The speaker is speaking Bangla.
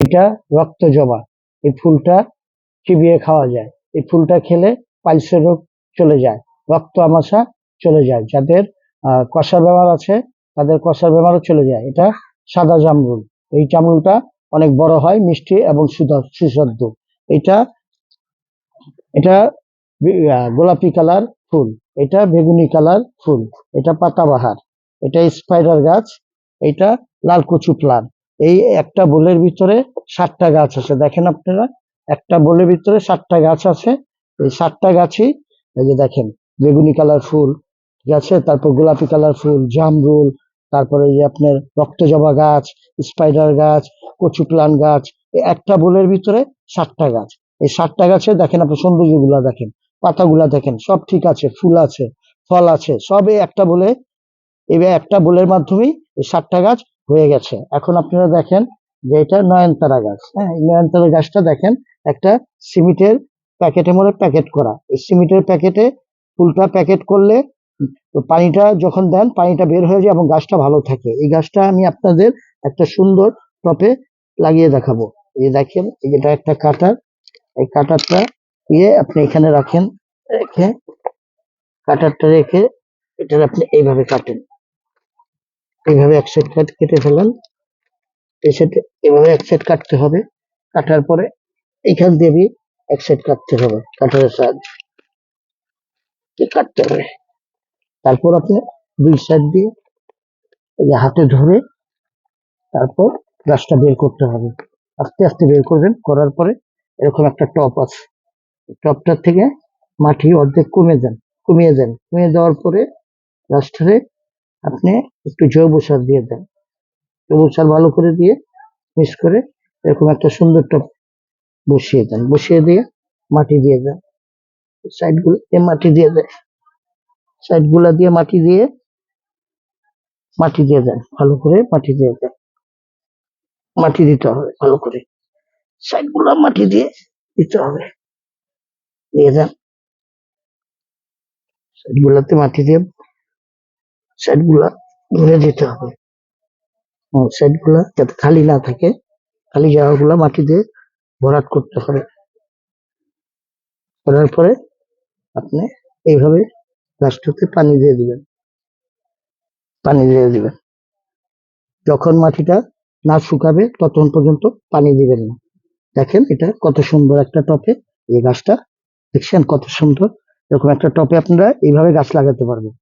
এটা রক্ত জবা। এই ফুলটা চিবিয়ে খাওয়া যায়। এই ফুলটা খেলে পাইলসের রোগ চলে যায়, রক্ত আমাশা চলে যায়। যাদের কষার বেমার আছে, তাদের কষার বেমারও চলে যায়। এটা সাদা জামরুল। এই জামরুলটা অনেক বড় হয়, মিষ্টি এবং সুস্বাদু। এটা এটা গোলাপি কালার ফুল। এটা বেগুনি কালার ফুল। এটা পাতাবাহার। এটা স্পাইডার গাছ। এটা লাল কচু প্লান এই একটা বোলের ভিতরে সাতটা গাছ আছে। দেখেন আপনারা, একটা বোলের ভিতরে সাতটা গাছ আছে। এই সাতটা গাছই, এই যে দেখেন, বেগুনি কালার ফুল, ঠিক আছে? তারপর গোলাপি কালার ফুল, জামরুল, তারপরে এই আপনার রক্তজবা গাছ স্পাইডার গাছ, কচু প্লান গাছ একটা বোলের ভিতরে সাতটা গাছ। এই সাতটা গাছে দেখেন আপনি সৌন্দর্যগুলা দেখেন, পাতাগুলা দেখেন, সব ঠিক আছে, ফুল আছে, ফল আছে সব এই একটা বলে, এবার একটা বোলের মাধ্যমেই এই সাতটা গাছ হয়ে গেছে। এখন আপনারা দেখেন যে এটা নয়নতারা গাছ। হ্যাঁ নয়নতারা গাছটা দেখেন, একটা সিমেন্টের প্যাকেটে মনে প্যাকেট করা। এই সিমেন্টের প্যাকেটে ফুলটা প্যাকেট করলে পানিটা যখন দেন, পানিটা বের হয়ে যায় এবং গাছটা ভালো থাকে। এই গাছটা আমি আপনাদের একটা সুন্দর টপে লাগিয়ে দেখাবো। এই দেখেন এটা একটা কাটার। এই কাটারটা দিয়ে আপনি এখানে রাখেন, রেখে কাটারটা রেখে এটা আপনি এইভাবে কাটেন। এইভাবে এক সাইড কাট কেটে ফেলেন এই সেটে এভাবে এক সাইড কাটতে হবে। কাটার পরে এইখান দিয়ে এক সাইড কাটতে হবে, কাটারের সাহায্যে। কাটতে হবে? তারপর আপনি দুই সাইড দিয়ে হাতে ধরে তারপর গাছটা বের করতে হবে। আস্তে আস্তে বের করবেন, করার পরে এরকম একটা টপ আছে। টপটার থেকে মাটি অর্ধেক কমে দেন কমিয়ে দেন কমিয়ে দেওয়ার পরে গাছটারে আপনি একটু জৈব সার দিয়ে দেন। জৈব সার ভালো করে দিয়ে মিক্স করে এরকম একটা সুন্দর টপ বসিয়ে দেন। বসিয়ে দিয়ে মাটি দিয়ে দেন। সাইডগুলো মাটি দিয়ে দেন। সাইডগুলা দিয়ে মাটি দিয়ে মাটি দিয়ে দেন। ভালো করে মাটি দিয়ে দেন। মাটি দিতে হবে ভালো করে। সাইডগুলা মাটি দিয়ে দিতে হবে। দিয়ে দেন। সাইড গুলাতে মাটি দিয়ে সাইডগুলা ভরে দিতে হবে। সাইডগুলা যাতে খালি না থাকে, খালি জায়গাগুলা মাটি দিয়ে ভরাট করতে হবে করার পরে আপনি এইভাবে গাছটাতে পানি দিয়ে দিবেন। পানি দিয়ে দিবেন। যখন মাটিটা না শুকাবে ততক্ষণ পর্যন্ত পানি দিবেন না। দেখেন এটা কত সুন্দর একটা টপে এই গাছটা। দেখছেন কত সুন্দর। এরকম একটা টপে আপনারা এইভাবে গাছ লাগাতে পারবেন।